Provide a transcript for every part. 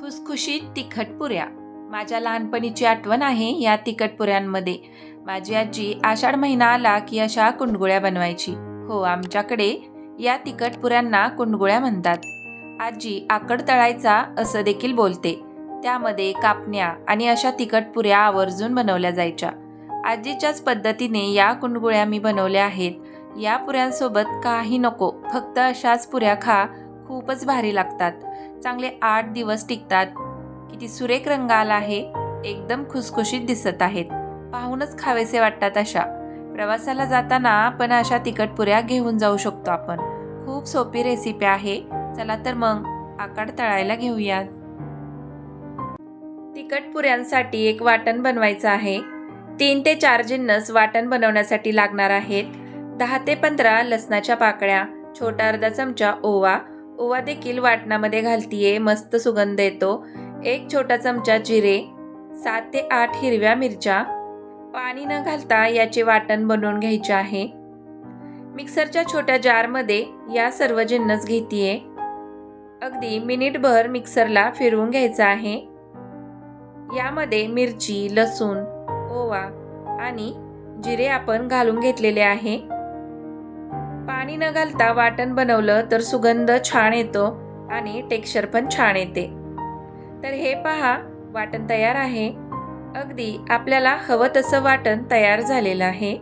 खुसखुशीत तिखट पुऱ्या. माझ्या लहानपणीची आठवण आहे या तिखट पुऱ्यांमध्ये. माझी आजी आषाढ महिना आला की अशा कुंडगुळ्या बनवायची. हो आमच्याकडे या तिखट पुऱ्यांना कुंडगुळ्या म्हणतात. आजी आकड तळायचा असं देखील बोलते. त्यामध्ये कापण्या आणि अशा तिखट पुऱ्या आवर्जून बनवल्या जायच्या. आजीच्याच पद्धतीने या कुंडगुळ्या मी बनवल्या आहेत. या पुऱ्यांसोबत काही नको फक्त अशाच पुऱ्या खा खूपच भारी लागतात. चांगले आठ दिवस टिकतात. किती सुरेख रंग आला आहे. एकदम खुसखुशीत दिसत आहेत. पाहूनच खावेसे वाटतात अशा. प्रवासाला जाताना आपण अशा तिखट पुऱ्या घेऊन जाऊ शकतो आपण. खूप सोपी रेसिपी आहे. चला तर मग आकाड तळायला घेऊया तिखट पुऱ्यांसाठी एक वाटण बनवायचं आहे. तीन ते चार जिन्नस वाटण बनवण्यासाठी लागणार आहेत. दहा ते पंधरा लसणाच्या पाकळ्या छोटा अर्धा चमचा ओवा ओवा देखील वाटणामध्ये घालतीये मस्त सुगंध येतो. एक छोटा चमचा जिरे सात ते आठ हिरव्या मिरच्या. पाणी न घालता याचे वाटण बनवून घ्यायचे आहे. मिक्सरच्या छोट्या जारमध्ये या सर्व जिन्नस घेतीये. अगदी मिनिटभर मिक्सरला फिरवून घ्यायचं आहे. यामध्ये मिरची लसूण ओवा आणि जिरे आपण घालून घेतलेले आहे. पाणी न घालता वाटण बनवलं तर सुगंध छान येतो आणि टेक्स्चर पण छान येते. तर हे पहा वाटण तयार आहे. अगदी आपल्याला हवं तसं वाटण तयार झालेलं आहे.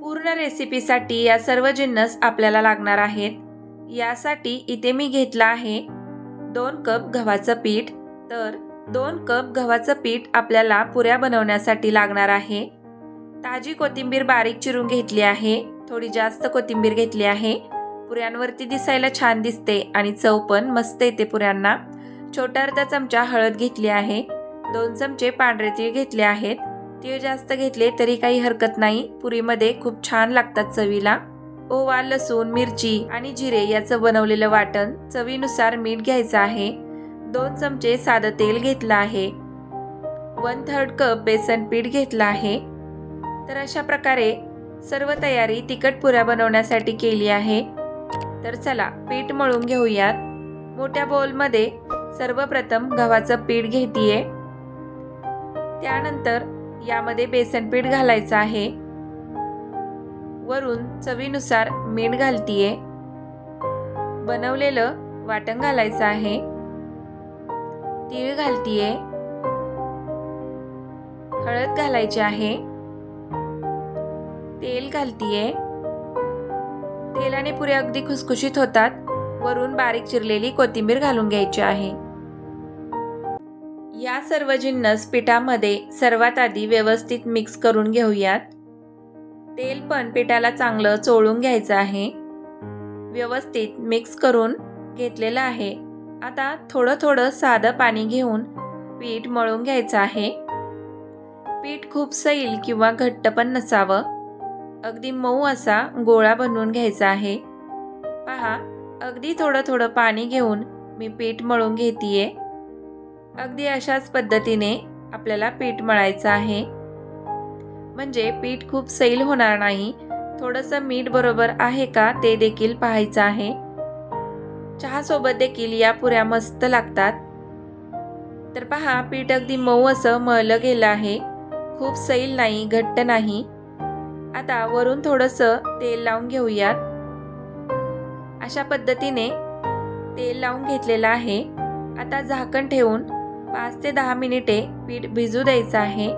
पूर्ण रेसिपीसाठी या सर्व जिन्नस आपल्याला लागणार आहेत. यासाठी इथे मी घेतलं आहे दोन कप गव्हाचं पीठ. तर दोन कप गव्हाचं पीठ आपल्याला पुऱ्या बनवण्यासाठी लागणार आहे. ताजी कोथिंबीर बारीक चिरून घेतली आहे. थोडी जास्त कोथिंबीर घेतली आहे. पुऱ्यांवरती दिसायला छान दिसते आणि चव पण मस्त येते पुऱ्यांना. छोटा अर्धा चमचा हळद घेतली आहे. दोन चमचे पांढरे तीळ घेतले आहेत. तीळ जास्त घेतले तरी काही हरकत नाही. पुरीमध्ये खूप छान लागतात चवीला. ओवा लसूण मिरची आणि जिरे याचं बनवलेलं वाटण चवीनुसार मीठ घ्यायचं आहे. दोन चमचे साधं तेल घेतलं आहे. वन थर्ड कप बेसन पीठ घेतलं आहे. तर अशा प्रकारे सर्व तयारी तिखट पुऱ्या बनवण्यासाठी केली आहे. तर चला पीठ मळून घेऊयात. मोठ्या बोलमध्ये सर्वप्रथम गव्हाचं पीठ घेतीये. त्यानंतर यामध्ये बेसन पीठ घालायचं आहे. वरून चवीनुसार मीठ घालतीये. बनवलेलं वाटण घालायचं आहे. तीळ घालतीये. हळद घालायची आहे. तेल घालतीये. तेलाने पुऱ्या अगदी खुसखुशीत होतात. वरून बारीक चिरलेली कोथिंबीर घालून घ्यायची आहे. या सर्व जिन्नस पिठामध्ये सर्वात आधी व्यवस्थित मिक्स करून घेऊयात. तेल पण पिठाला चांगलं चोळून घ्यायचं आहे. व्यवस्थित मिक्स करून घेतलेलं आहे. आता थोडं थोडं साधं पाणी घेऊन पीठ मळून घ्यायचं आहे. पीठ खूप सैल किंवा घट्ट पण नसावं. अगदी मऊ असा गोळा बनवून घ्यायचा आहे. पहा अगदी थोडं थोडं पाणी घेऊन मी पीठ मळून घेतीये. अगदी अशाच पद्धतीने आपल्याला पीठ मळायचं आहे. म्हणजे पीठ खूप सैल होणार नाही. थोडंसं मीठ बरोबर आहे का ते देखील पाहायचं आहे. चहासोबत देखील या पुऱ्या मस्त लागतात. तर पहा पीठ अगदी मऊ असं मळलं गेलं आहे. खूप सैल नाही घट्ट नाही. आता वरून थोडंसं तेल लावून घेऊयात. अशा पद्धतीने तेल लावून घेतलेलं आहे. आता झाकण ठेवून पाच ते दहा मिनिटे पीठ भिजू द्यायचं आहे.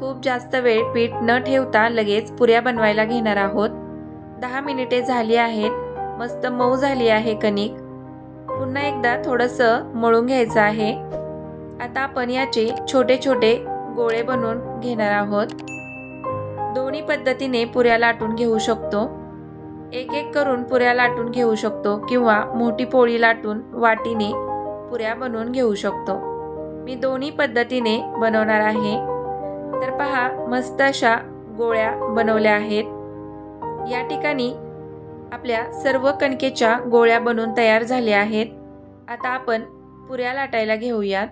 खूप जास्त वेळ पीठ न ठेवता लगेच पुऱ्या बनवायला घेणार आहोत. दहा मिनिटे झाली आहेत. मस्त मऊ झाली आहे कणिक. पुन्हा एकदा थोडंसं मळून घ्यायचं आहे. आता आपण याचे छोटे छोटे गोळे बनवून घेणार आहोत. दोन्ही पद्धतीने पुऱ्या लाटून घेऊ शकतो. एक एक करून पुऱ्या लाटून घेऊ शकतो किंवा मोठी पोळी लाटून वाटीने पुऱ्या बनवून घेऊ शकतो. मी दोन्ही पद्धतीने बनवणार आहे. तर पहा मस्त अशा गोळ्या बनवल्या आहेत. या ठिकाणी आपल्या सर्व कणकेच्या गोळ्या बनवून तयार झाल्या आहेत. आता आपण पुऱ्या लाटायला घेऊयात.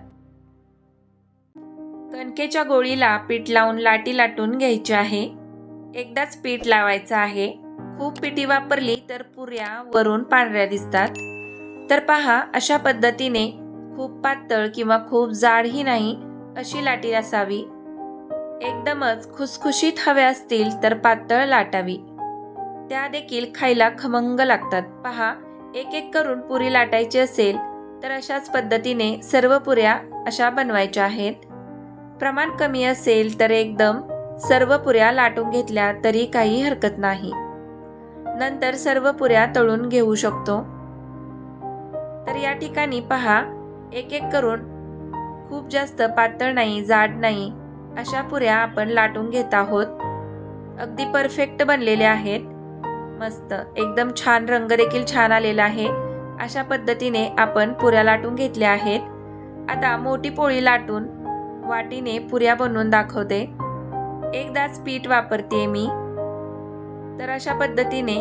कणकेच्या गोळीला पीठ लावून लाटी लाटून घ्यायची आहे. एकदाच पीठ लावायचं आहे. खूप पिठी वापरली तर पुऱ्या वरून पांढऱ्या दिसतात. तर पहा अशा पद्धतीने खूप पातळ किंवा खूप जाडही नाही अशी लाटी असावी. एकदमच खुसखुशीत हव्या असतील तर पातळ लाटावी. त्या देखील खायला खमंग लागतात. पहा एक एक करून पुरी लाटायची असेल तर अशाच पद्धतीने सर्व पुऱ्या अशा बनवायच्या आहेत. प्रमाण कमी असेल तर एकदम सर्व पुऱ्या लाटून घेतल्या तरी काही हरकत नाही. नंतर सर्व पुऱ्या तळून घेऊ शकतो. तर या ठिकाणी पहा एक एक करून खूप जास्त पातळ नाही जाड नाही अशा पुऱ्या आपण लाटून घेत आहोत. अगदी परफेक्ट बनलेल्या आहेत. मस्त. एकदम छान रंग देखील छान आलेला आहे. अशा पद्धतीने आपण पुऱ्या लाटून घेतल्या आहेत. आता मोठी पोळी लाटून वाटीने पुऱ्या बनवून दाखवते. एकदाच पीठ वापरते मी. तर अशा पद्धतीने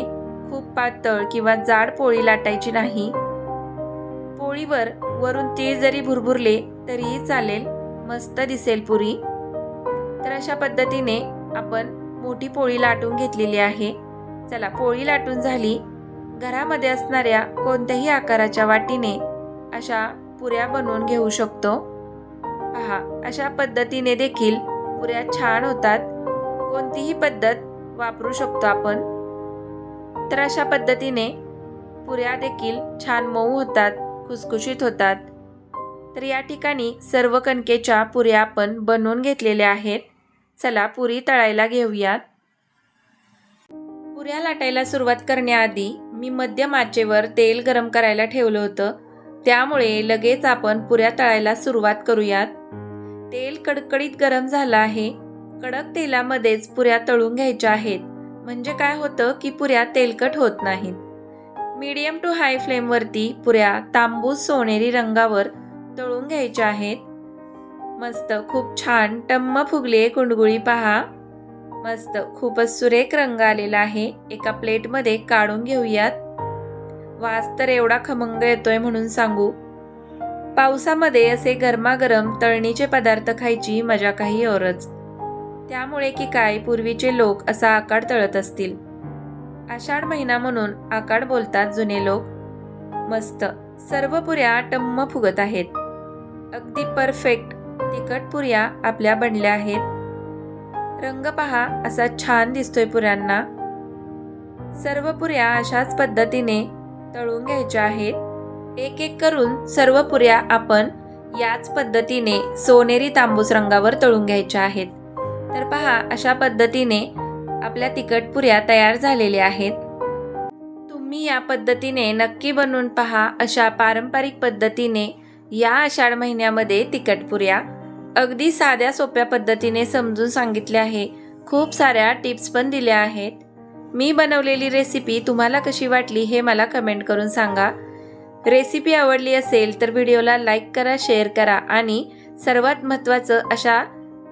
खूप पातळ किंवा जाड पोळी लाटायची नाही. पोळीवर वरून तीळ जरी भुरभुरले तरीही चालेल मस्त दिसेल पुरी. तर अशा पद्धतीने आपण मोठी पोळी लाटून घेतलेली आहे. चला पोळी लाटून झाली. घरामध्ये असणाऱ्या कोणत्याही आकाराच्या वाटीने अशा पुऱ्या बनवून घेऊ शकतो. पहा अशा पद्धतीने देखील पुऱ्या छान होतात. कोणतीही पद्धत वापरू शकतो आपण. तर अशा पद्धतीने पुऱ्या देखील छान मऊ होतात खुसखुशीत होतात. तर या ठिकाणी सर्व कणकेच्या पुऱ्या आपण बनवून घेतलेल्या आहेत. चला पुरी तळायला घेऊयात. पुऱ्या लाटायला सुरुवात करण्याआधी मी मध्यम आचेवर तेल गरम करायला ठेवलं होतं. त्यामुळे लगेच आपण पुऱ्या तळायला सुरुवात करूयात. तेल कडकडीत गरम झालं आहे. कडक तेलामध्येच पुऱ्या तळून घ्यायच्या आहेत. म्हणजे काय होतं की पुऱ्या तेलकट होत नाहीत. मीडियम टू हाय फ्लेमवरती पुऱ्या तांबूस सोनेरी रंगावर तळून घ्यायच्या आहेत. मस्त खूप छान टम्म फुगले कुंडगुळी पहा. मस्त खूपच सुरेख रंग आलेला आहे. एका प्लेटमध्ये काढून घेऊयात. वास तर एवढा खमंग येतोय म्हणून सांगू. पावसामध्ये असे गरमागरम तळणीचे पदार्थ खायची मजा काही औरच त्यामुळे की काय पूर्वीचे लोक असा आकाड तळत असतील. आषाढ महिना म्हणून आकाड बोलतात जुने लोक. मस्त. सर्व पुऱ्या टम्म फुगत आहेत. अगदी परफेक्ट. तिखट पुऱ्या आपल्या बनल्या आहेत. रंग पहा असा छान दिसतोय पुऱ्यांना. सर्व पुऱ्या अशाच पद्धतीने तळून घ्यायच्या आहेत. एक एक करून सर्व पुऱ्या आपण याच पद्धतीने सोनेरी तांबूस रंगावर तळून घ्यायच्या आहेत. तर पहा अशा पद्धतीने आपल्या तिखट पुऱ्या तयार झालेल्या आहेत. तुम्ही या पद्धतीने नक्की बनवून पहा अशा पारंपरिक पद्धतीने या आषाढ महिन्यामध्ये तिखट पुऱ्या. अगदी साध्या सोप्या पद्धतीने समजून सांगितले आहे. खूप साऱ्या टिप्स पण दिल्या आहेत. मी बनवलेली रेसिपी तुम्हाला कशी वाटली हे मला कमेंट करून सांगा. रेसिपी आवडली असेल तर व्हिडिओला लाईक करा शेअर करा आणि सर्वात महत्त्वाचं अशा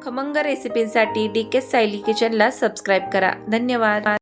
खमंग रेसिपींसाठी डी के सायली किचनला सबस्क्राईब करा. धन्यवाद.